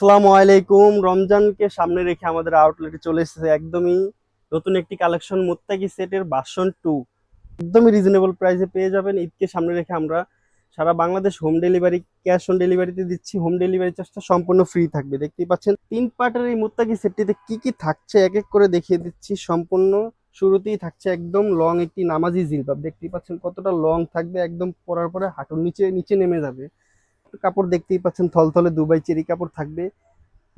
আসসালামু আলাইকুম। রমজানকে সামনে রেখে আমাদের আউটলেটে চলে এসেছে একদমই নতুন একটি কালেকশন মুত্তাকি সেটের ভার্সন টু একদমই রিজনেবল প্রাইসে পেয়ে যাবেন। ঈদকে সামনে রেখে আমরা সারা Bangladesh home delivery cash on ডেলিভারিতে দিচ্ছি। হোম ডেলিভারি চার্জটা সম্পূর্ণ ফ্রি থাকবে। দেখতেই পাচ্ছেন, তিন পার্টের এই মুত্তাকি সেটটিতে কি কি থাকছে এক এক করে দেখিয়ে দিচ্ছি। সম্পূর্ণ শুরুতেই থাকছে একদম লং একটি নামাজি জিলবাব। দেখতেই পাচ্ছেন কতটা লং থাকবে। একদম পরার পরে হাঁটুর নিচে নিচে নেমে যাবে। কাপড় দেখতেই পাচ্ছেন, থলথলে দুবাই চেরি কাপড় থাকবে।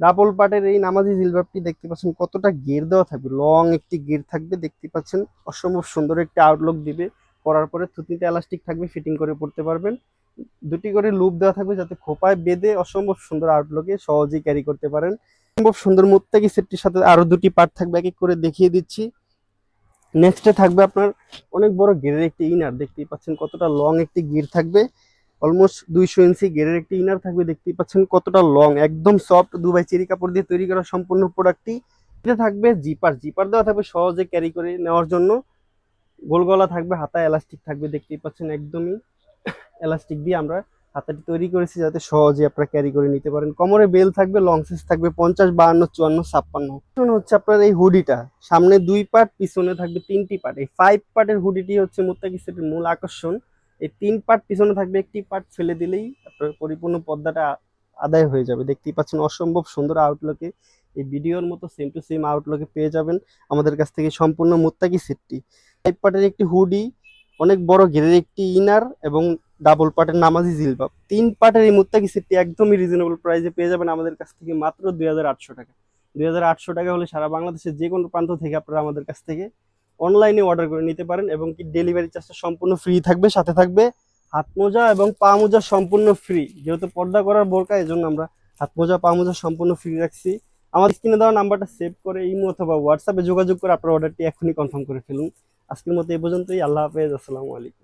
ডাবল পাটের এই নামাজি জিলবাবটি দেখতে পাচ্ছেন কতটা গের দেওয়া থাকবে। লং একটি গের থাকবে, দেখতে পাচ্ছেন অসম্ভব সুন্দর একটি আউটলুক দিবে। পরার পরে থুতনিতে এলাস্টিক থাকবে ফিটিং করে পড়তে পারবেন। দুটি করে লুপ দেওয়া থাকবে যাতে খোপায় বেঁধে অসম্ভব সুন্দর আউটলুকে সহজেই ক্যারি করতে পারেন। অসম্ভব সুন্দর মুত্তাকি সেটটির সাথে আরও দুটি পার্ট থাকবে, এক এক করে দেখিয়ে দিচ্ছি। নেক্সটে থাকবে আপনার অনেক বড় গেরের একটি ইনার দেখতেই পাচ্ছেন কতটা লং একটি গির থাকবে। অলমোস্ট দুইশো ইঞ্চি গেরের একটি ইনার থাকবে, দেখতেই পাচ্ছেন কতটা লং একদম সফট দুবাই চেরি কাপড় দিয়ে তৈরি করা সম্পূর্ণ প্রোডাক্টটি এটা থাকবে জিপার জিপার দেওয়া থাকবে সহজে ক্যারি করে নেওয়ার জন্য। গোল গলা থাকবে হাতায় এলাস্টিক থাকবে, দেখতেই পাচ্ছেন একদমই এলাস্টিক দিয়ে আমরা হাতাটি তৈরি করেছি যাতে সহজে আপনারা ক্যারি করে নিতে পারেন। কোমরে বেল থাকবে লং সাইজ থাকবে, পঞ্চাশ, বাহান্ন, চুয়ান্ন, ছাপ্পান্ন। হচ্ছে আপনার এই হুডিটা সামনে দুই পার্ট পিছনে থাকবে তিনটি পার্ট এই ফাইভ পার্টের হুডিটি হচ্ছে মুত্তাকি সেটের মূল আকর্ষণ। এই তিন পার্ট পিছনে থাকবে, একটি পার্ট ফেলে দিলেই আপনার পরিপূর্ণ পর্দাটা আদায় হয়ে যাবে। দেখতেই পাচ্ছেন অসম্ভব সুন্দর আউটলুকে এই ভিডিওর মতো সেম টু সেম আউটলুকে পেয়ে যাবেন আমাদের কাছ থেকে সম্পূর্ণ মুত্তাকি সেটটি। ফাইভ পার্টের একটি হুডি অনেক বড় ঘেরের একটি ইনার এবং ডাবল পার্টের নামাজি জিলবাব। তিন পার্টের এই মুত্তাকি সেটটি একদমই রিজনেবল প্রাইসে পেয়ে যাবেন আমাদের কাছ থেকে মাত্র দুই হাজার আটশো টাকা। দুই হাজার আটশো টাকা হলে সারা বাংলাদেশের যে কোনো প্রান্ত থেকে আপনারা আমাদের কাছ থেকে অনলাইনে অর্ডার করে নিতে পারেন এবং কি ডেলিভারি চার্জটা সম্পূর্ণ ফ্রি থাকবে, সাথে থাকবে হাত মোজা এবং পা মোজা সম্পূর্ণ ফ্রি যেহেতু পর্দা করার বোরকা এই জন্য আমরা হাত মোজা, পা মোজা সম্পূর্ণ ফ্রি রাখছি। আমার স্ক্রিনে দেওয়া নাম্বারটা সেভ করে ইমো অথবা হোয়াটসঅ্যাপে যোগাযোগ করে আপনার অর্ডারটি এখনই কনফার্ম করে ফেলুন। আজকের মতো এই পর্যন্তই, আল্লাহ হাফেজ, আসসালামু আলাইকুম।